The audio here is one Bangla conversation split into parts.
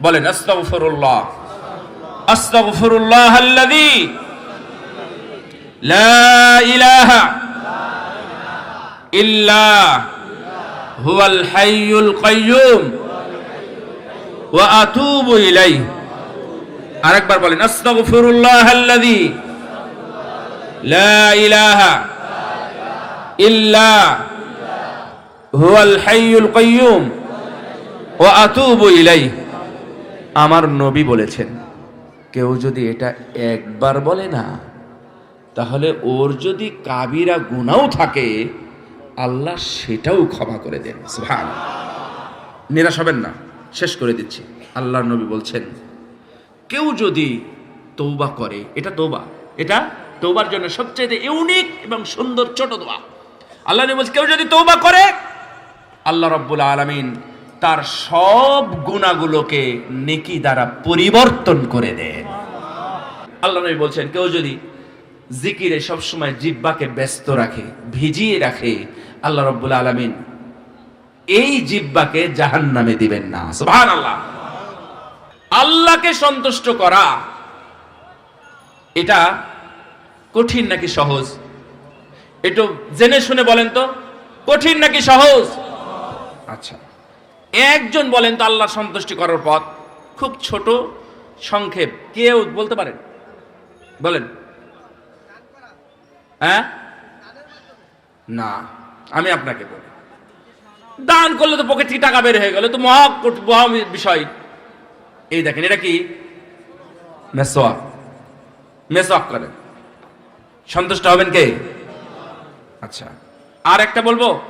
বলেন আস্তাগফিরুল্লাহ আস্তাগফিরুল্লাহ আল্লাযী লা ইলাহা ইল্লা হুয়াল হাইয়ুল কাইয়্যুম ওয়া আতুবু ইলাইহি আরেকবার বলেন আস্তাগফিরুল্লাহ আল্লাযী লা ইলাহা ইল্লা হুয়াল হাইয়ুল কাইয়্যুম ওয়া আতুবু ইলাইহি আমার নবী বলেছেন। কেউ যদি এটা একবার বলে না, তাহলে ওর যদি কাবিরা গুনাও থাকে, আল্লাহ সেটাও ক্ষমা করে দেন। সুবহান নিরাশ হবেন না। শেষ করে দিচ্ছি। আল্লাহর নবী বলছেন, কেউ যদি তৌবা করে, এটা তৌবা এটা তৌবার জন্য সবচেয়ে ইউনিক এবং সুন্দর ছোট দোয়া। আল্লাহ নবী বলছে, কেউ যদি তৌবা করে, আল্লাহ রব্বুল আলামিন তার সব গুণাগুলোকে নেকি দ্বারা পরিবর্তন করে দেন আল্লাহ নবী বলছেন, কেউ যদি জিকিরে সবসময় জিব্বাকে ব্যস্ত রাখে, ভিজিয়ে রাখে, আল্লাহ রব্বুল আলামিন এই জিব্বাকে জাহান নামে দিবেন না। সুবহানাল্লাহ। আল্লাহকে সন্তুষ্ট করা, এটা কঠিন নাকি সহজ? একটু জেনে শুনে বলেন তো, কঠিন নাকি সহজ? আচ্ছা। একজন বলেন তো আল্লাহ সন্তুষ্টি করার পথ। খুব ছোট, সংক্ষেপ। কেউ বলতে পারেন? বলেন। হ্যাঁ? না, আমি আপনাকে বলি। দান করলে তো পকেট থেকে টাকা বের হয়ে গেল, তো মহা মহা বিষয়। এই দেখেন, এটা কি? মেসোয়াক মেসোয়াক করেন। সন্তুষ্ট হবেন কে? আচ্ছা। আর একটা বলব?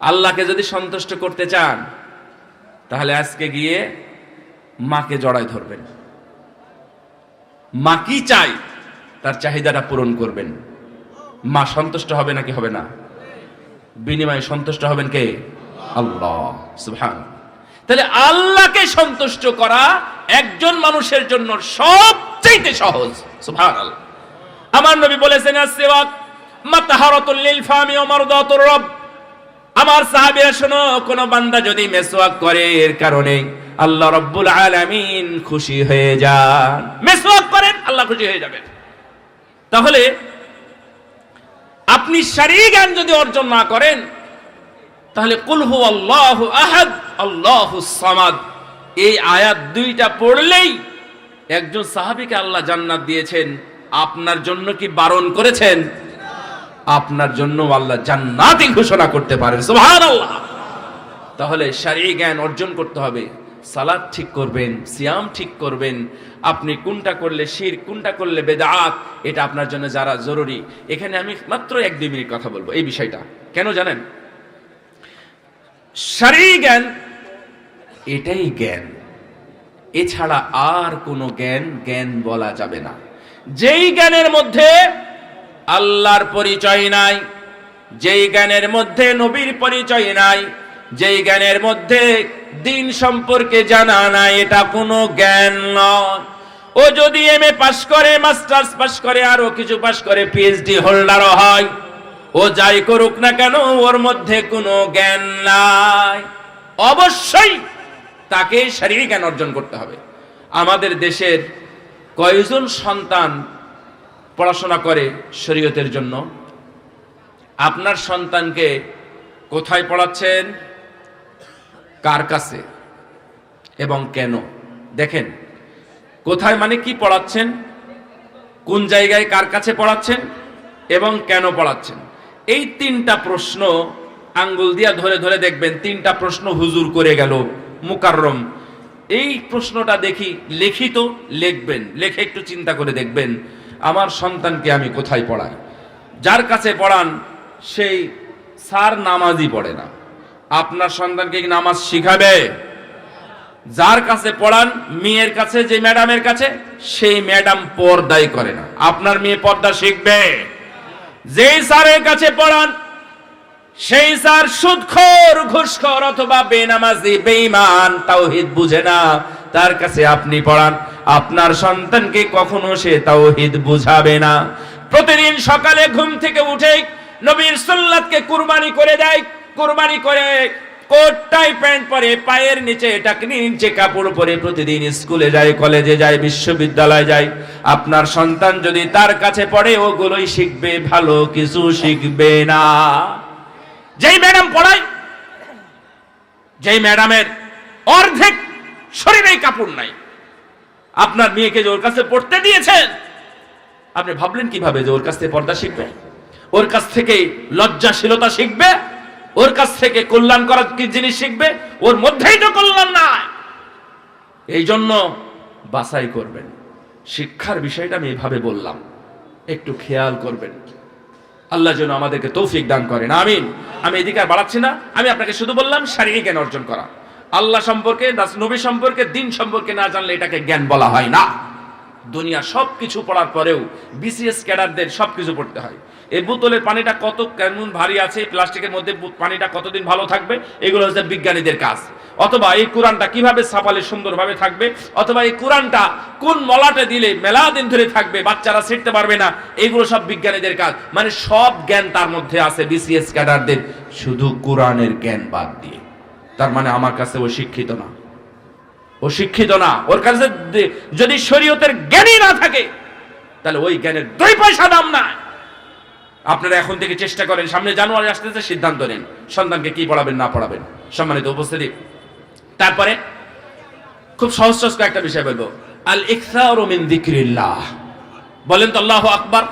আল্লাহকে যদি সন্তুষ্ট করতে চান, তাহলে আজকে গিয়ে মাকে জড়ায় ধরবেন। মা কি চাই তার চাহিদাটা পূরণ করবেন। মা সন্তুষ্ট হবে নাকি হবে না? বিনিময়ে সন্তুষ্ট হবেন কে? আল্লাহ সুবহান তাহলে আল্লাহকে সন্তুষ্ট করা একজন মানুষের জন্য সবচেয়ে সহজ। সুবহান আমার নবী বলেছেন আসওয়াক মাতাহারাতুল লিল ফামি ওয়া মারদাতুর রব। আমার সাহাবীরা, শোনো, কোন বান্দা যদি মেসওয়াক করে, এর কারণে আল্লাহ রব্বুল আলামিন খুশি হয়ে যান। মেসওয়াক করেন, আল্লাহ খুশি হয়ে যাবেন। তাহলে আপনি সারি জ্ঞান যদি অর্জন না করেন, তাহলে কুলহু আল্লাহ আহাদ, আল্লাহ সামাদ। এই আয়াত দুইটা পড়লেই একজন সাহাবীকে আল্লাহ জান্নাত দিয়েছেন। আপনার জন্য কি বারণ করেছেন? আপনার জন্য আল্লাহ জান্নাতই ঘোষণা করতে পারেন, সুবহানাল্লাহ। তাহলে শারীরিক জ্ঞান অর্জন করতে হবে, সালাদ ঠিক করবেন, সিয়াম ঠিক করবেন, আপনি কোনটা করলে শির, কোনটা করলে বেদাত, এটা আপনার জন্য যারা জরুরি। এখানে আমি মাত্র এক দুই মিনিট কথা বলব, এই বিষয়টা, কেন জানেন? শারীরিক জ্ঞান, এটাই জ্ঞান। এছাড়া আর কোনো জ্ঞান জ্ঞান বলা যাবে না। যেই জ্ঞানের মধ্যে আল্লাহর পরিচয় নাই, যেই জ্ঞানের মধ্যে নবীর পরিচয় নাই, যেই জ্ঞানের মধ্যে দিন সম্পর্কে জানা নাই, এটা কোনো জ্ঞান নয়। ও যদি এম এ পাশ করে, মাস্টার্স পাশ করে আরও কিছু পাশ করে, পিএইচডি হোল্ডারও হয়, ও যাই করুক না কেন, ওর মধ্যে কোনো জ্ঞান নাই। অবশ্যই তাকে শারীরিক জ্ঞান অর্জন করতে হবে। আমাদের দেশের কয়জন সন্তান পড়াশোনা করে শরীয়তের জন্য। আপনার সন্তানকে কোথায় পড়াচ্ছেন? কার কাছে? এবং কেন? দেখেন, কোথায় মানে কি পড়াচ্ছেন? কোন জায়গায় কার কাছে পড়াচ্ছেন? এবং কেন পড়াচ্ছেন? এই তিনটা প্রশ্ন আঙ্গুল দিয়া ধরে ধরে দেখবেন, তিনটা প্রশ্ন হুজুর করে গেল, মুকাররম। এই প্রশ্নটা দেখি লিখিত, লিখবেন, লেখে একটু চিন্তা করে দেখবেন। আমার সন্তানকে আমি কোথায় পড়াই? যার কাছে পড়ান, সেই স্যার নামাজই পড়ে না। আপনার সন্তানকে নামাজ শিখাবে? যার কাছে পড়ান, মেয়ের কাছে, যে ম্যাডামের কাছে, সেই ম্যাডাম পর্দাই করে না। আপনার মেয়ে পর্দা শিখবে? যেই স্যারের কাছে পড়ান, সেই স্যার সুদখোর ঘুষখোর অথবা বেনামাজি, বেঈমান, তাওহীদ বুঝে না। তার কাছে আপনি পড়ান। আপনার সন্তানকে কখনো সে তাওহীদ বুঝাবে না। প্রতিদিন সকালে ঘুম থেকে উঠে নবীর সুন্নাতকে কুরবানি করে দেয়, কুরবানি করে কোটটাই প্যান্ট পরে পায়ের নিচে টাকনি, নিচে কাপড় পরে প্রতিদিন স্কুলে যায়, কলেজে যায়, বিশ্ববিদ্যালয়ে যায়। আপনার সন্তান যদি তার কাছে পড়ে, ওগুলোই শিখবে, ভালো কিছু শিখবে না। যেই ম্যাডাম পড়ায়, যেই ম্যাডামের অর্ধেক শরীরেই কাপড় নাই। আপনার মেয়েকে যে ওর কাছে পড়তে দিয়েছেন, আপনি ভাবলেন কীভাবে যে ওর কাছ থেকে পর্দা শিখবে? ওর কাছ থেকে লজ্জাশীলতা শিখবে? ওর কাছ থেকে কল্যাণ করার কি জিনিস শিখবে? ওর মধ্যেই তো কল্যাণ নাই। এই জন্য বাছাই করবেন। শিক্ষার বিষয়টা আমি এভাবে বললাম। একটু খেয়াল করবেন। আল্লাহ যেন আমাদেরকে তৌফিক দান করেন। আমিন। আমি এদিকে আর বাড়াচ্ছি না। আমি আপনাকে শুধু বললাম, শারীরিক জ্ঞান অর্জন করা। আল্লাহ সম্পর্কে নবী সম্পর্কে, দিন সম্পর্কে না জানলে এটাকে জ্ঞান বলা হয় না। দুনিয়া সব কিছু পড়ার পরেও বিসিএস ক্যাডারদের সব কিছু পড়তে হয়। এই বোতলের পানিটা কত, কেমন ভারী আছে, প্লাস্টিকের মধ্যে পানিটা কতদিন ভালো থাকবে, এগুলো হচ্ছে বিজ্ঞানীদের কাজ। অথবা এই কোরআনটা কীভাবে ছাপালে সুন্দরভাবে থাকবে, অথবা এই কোরআনটা কোন মলাটে দিলে মেলা দিন ধরে থাকবে, বাচ্চারা ছিটতে পারবে না এগুলো সব বিজ্ঞানীদের কাজ। মানে সব জ্ঞান তার মধ্যে আছে বিসিএস ক্যাডারদের। শুধু কোরআনের জ্ঞান বাদ দিয়ে। তার মানে আমার কাছে ও শিক্ষিত না। ও শিক্ষিত না। ওর কাছে যদি শরীয়তের জ্ঞানই না থাকে, তাহলে ওই জ্ঞানের দুই পয়সা দাম না আপনারা এখন থেকে চেষ্টা করেন, সামনে জানুয়ারি আসতেছে, সিদ্ধান্ত নেন। সন্তানকে কি পড়াবেন, না পড়াবেন? সম্মানিত উপস্থিতি। তারপরে খুব সহজ একটা বিষয় বলব। আল ইকসারু মিন যিকরিল্লাহ। বলেন তো আল্লাহু আকবার।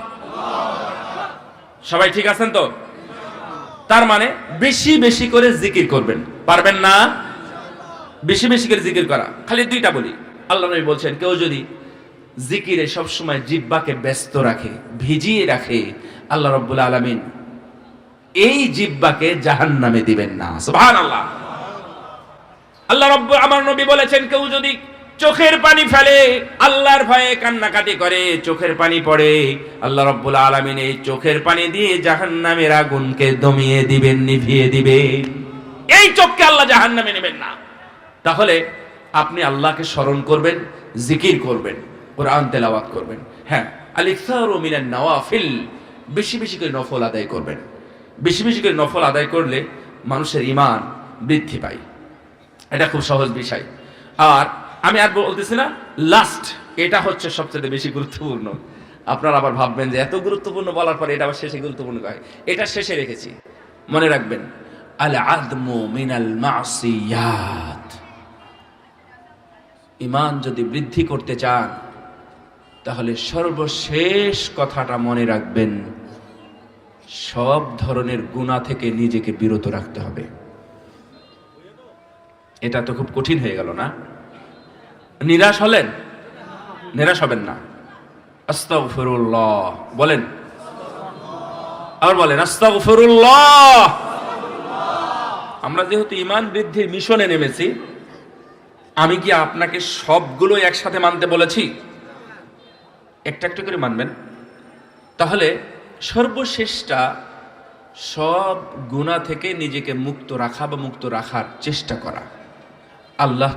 সবাই ঠিক আছেন তো? তার মানে বেশি বেশি করে জিকির করবেন। পারবেন না? বেশি বেশি করে জিকির করা। খালি দুইটা বলি। আল্লাহ নবী বলছেন, কেউ যদি জিকিরে সবসময় জিব্বাকে ব্যস্ত রাখে, ভিজিয়ে রাখে, আল্লাহ রব্বুল আলামিন এই জিব্বাকে জাহান নামে দিবেন না। আল্লাহ আল্লাহ আমার নবী বলেছেন, কেউ যদি চোখের পানি ফেলে, আল্লাহর ভয়ে কান্নাকাটি করে, চোখের পানি পড়ে, আল্লাহ রব্বুল আলামিন এই চোখের পানি দিয়ে জাহান্নামের আগুনকে দমিয়ে দিবেন, নিভিয়ে দিবেন। এই চোখকে আল্লাহ জাহান্নামে নেবেন না। তাহলে আপনি আল্লাহকে স্মরণ করবেন, জিকির করবেন, কোরআন তেলাওয়াত করবেন। হ্যাঁ আলিকসারু মিনান নওয়াফিল, বেশি বেশি করে নফল আদায় করবেন। বেশি বেশি করে নফল আদায় করলে মানুষের ইমান বৃদ্ধি পায়। এটা খুব সহজ বিষয়। আর আমি আর বলতেছি না লাস্ট এটা হচ্ছে সবচেয়ে বেশি গুরুত্বপূর্ণ। আপনারা আবার ভাববেন যে এত গুরুত্বপূর্ণ বলার পরে এটা আবার শেষে গুরুত্বপূর্ণ হয়। এটা শেষে রেখেছি। মনে রাখবেন ইমান যদি বৃদ্ধি করতে চান, তাহলে সর্বশেষ কথাটা মনে রাখবেন, সব ধরনের গুণা থেকে নিজেকে বিরত রাখতে হবে। এটা তো খুব কঠিন হয়ে গেল না? নিরাশ হলেন? নিরাশ হবেন না। আস্তাগফিরুল্লাহ। বলেন। আবার বলেন, আস্তাগফিরুল্লাহ। আমরা যেহেতু ইমান বৃদ্ধির মিশনে নেমেছি আমি কি আপনাকে সবগুলো একসাথে মানতে বলেছি? একটা একটা করে মানবেন? তাহলে সর্বশেষটা সব গুণা থেকে নিজেকে মুক্ত রাখা বা মুক্ত রাখার চেষ্টা করা। আল্লাহ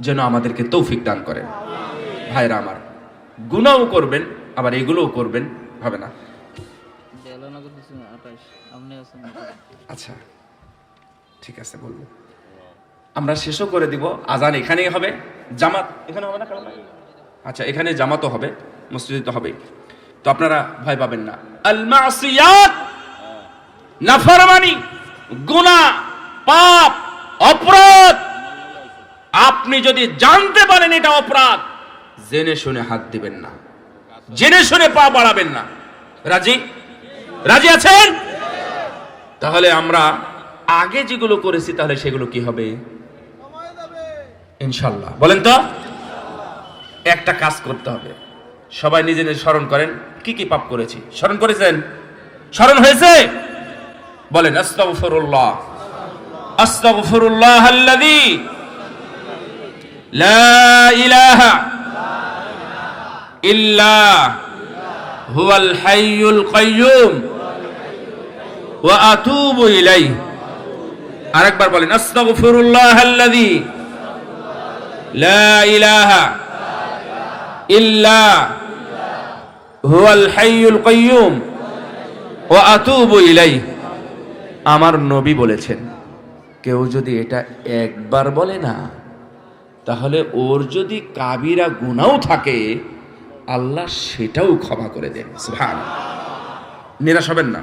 যেন আমাদেরকে তৌফিক দান করেন। ভাইরা আমার গুণাও করবেন আবার এগুলোও করবেন হবে না? আচ্ছা। ঠিক আছে, বলব। আমরা শেষও করে দিব। আজান এখানেই হবে। জামাত, এখানে হবে না আচ্ছা এখানে জামাতও হবে মসজিদে তো হবেই তো আপনারা ভয় পাবেন না। আল মাসিয়াত, নাফরমানি, গুনাহ, পাপ, অপরাধ। আপনি যদি জানতে পারেন এটা অপরাধ, জেনে শুনে হাত দিবেন না। জেনে শুনে পা বাড়াবেন না। রাজি? রাজি আছেন? তাহলে আমরা আগে যেগুলো করেছি তাহলে সেগুলো কি হবে? ইনশাল্লাহ। বলেন তো? একটা কাজ করতে হবে। সবাই নিজে নিজে স্মরণ করেন কি কি পাপ করেছি? স্মরণ করেছেন? স্মরণ হয়েছে? বলেন আস্তাগফিরুল্লাহ। আস্তাগফিরুল্লাহ আল্লাযী। লা ইলাহা ইল্লা হুয়াল হাইয়ুল কাইয়্যুম ওয়া আতুবু ইলাইহি। আরেকবার বলেন, আস্তাগফিরুল্লাহ আল্লাযী লা ইলাহা ইল্লা হুয়াল হাইয়ুল কাইয়্যুম ওয়া আতুবু ইলাইহি। আমার নবী বলেছেন, কেউ যদি এটা একবার বলে না, তাহলে ওর যদি কাবিরা গুনাও থাকে, আল্লাহ সেটাও ক্ষমা করে দেন। সুবহান নিরাশ হবেন না,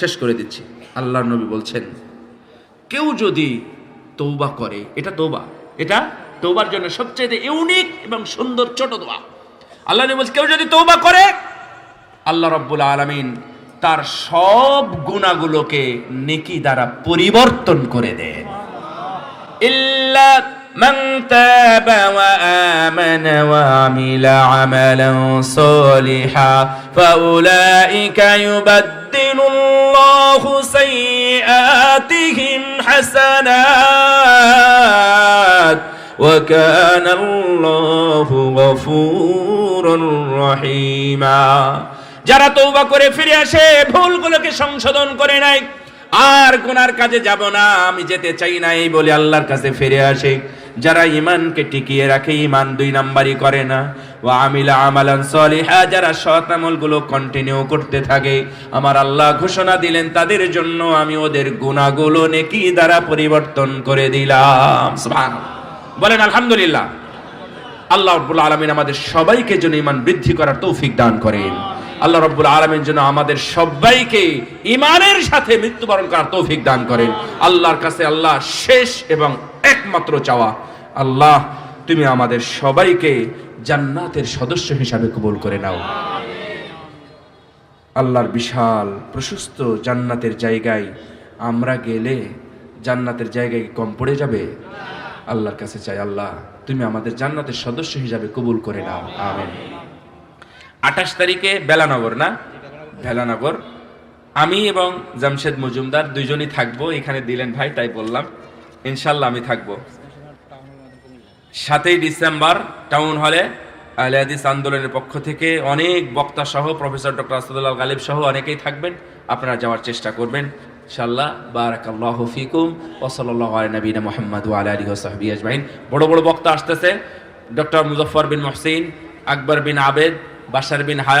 শেষ করে দিচ্ছি। আল্লাহর নবী বলছেন কেউ যদি তৌবা করে এটা তৌবা এটা তৌবার জন্য সবচেয়ে ইউনিক এবং সুন্দর ছোট দোয়া আল্লাহ নবী বলছে কেউ যদি তৌবা করে আল্লাহ রব্বুল আলামিন তার সব গুণাগুলোকে নেকি দ্বারা পরিবর্তন করে দেন إلا من تاب وآمن وعمل عملا صالحا فأولئك يبدل الله سيئاتهم حسنات وكان الله غفورا رحيما যারা তৌবা করে ফিরে আসে ভুলগুলোকে সংশোধন করে নেয় আর গুনার কাজে যাব না আমি যেতে চাই না এই বলে আল্লাহর কাছে ফিরে আসে যারা ইমানকে টিকিয়ে রাখে ইমান দুই নাম্বারই করে না। ও আমিলা আমালান সলিহা, যারা সৎ আমলগুলো কন্টিনিউ করতে থাকে। আমার আল্লাহ ঘোষণা দিলেন, তাদের জন্য আমি ওদের গুনাহগুলো নেকি দ্বারা পরিবর্তন করে দিলাম। বলেন, আলহামদুলিল্লাহ। আল্লাহ আলমিন আমাদের সবাইকে যেন ইমান বৃদ্ধি করার তৌফিক দান করেন। আল্লাহ রব্বুল আলমিন জন্য আমাদের সবাইকে ইমানের সাথে মৃত্যুবরণ করার তৌফিক দান করেন। আল্লাহর কাছে আল্লাহ শেষ এবং একমাত্র চাওয়া। আল্লাহ, তুমি আমাদের সবাইকে জান্নাতের সদস্য হিসাবে কবুল করে নাও। আল্লাহর বিশাল, প্রশস্ত জান্নাতের জায়গায় আমরা গেলে জান্নাতের জায়গায় কম পড়ে যাবে? আল্লাহর কাছে চাই আল্লাহ, তুমি আমাদের জান্নাতের সদস্য হিসাবে কবুল করে নাও। আমেন। আঠাশ তারিখে বেলানগর, না? বেলানগর। আমি এবং জামশেদ মজুমদার দুইজনই থাকব। এখানে দিলেন ভাই, তাই বললাম। ইনশাল্লাহ আমি থাকব। সাতই ডিসেম্বর টাউন হলে আহলে হাদিস আন্দোলনের পক্ষ থেকে অনেক বক্তা সহ প্রফেসর ডক্টর আসাদুল্লাহ গালিব সহ অনেকেই থাকবেন। আপনারা যাওয়ার চেষ্টা করবেন। ইনশাআল্লাহ বারাকাল্লাহু ফিকুম আলা নবিনা মুহাম্মদ আলা আলিহি ওয়া সাহবিহি আজমাইন। বড় বড় বক্তা আসতেছে। ডক্টর মুজফফর বিন মুহসিন, আকবর বিন আবেদ বাশার বিন হায়া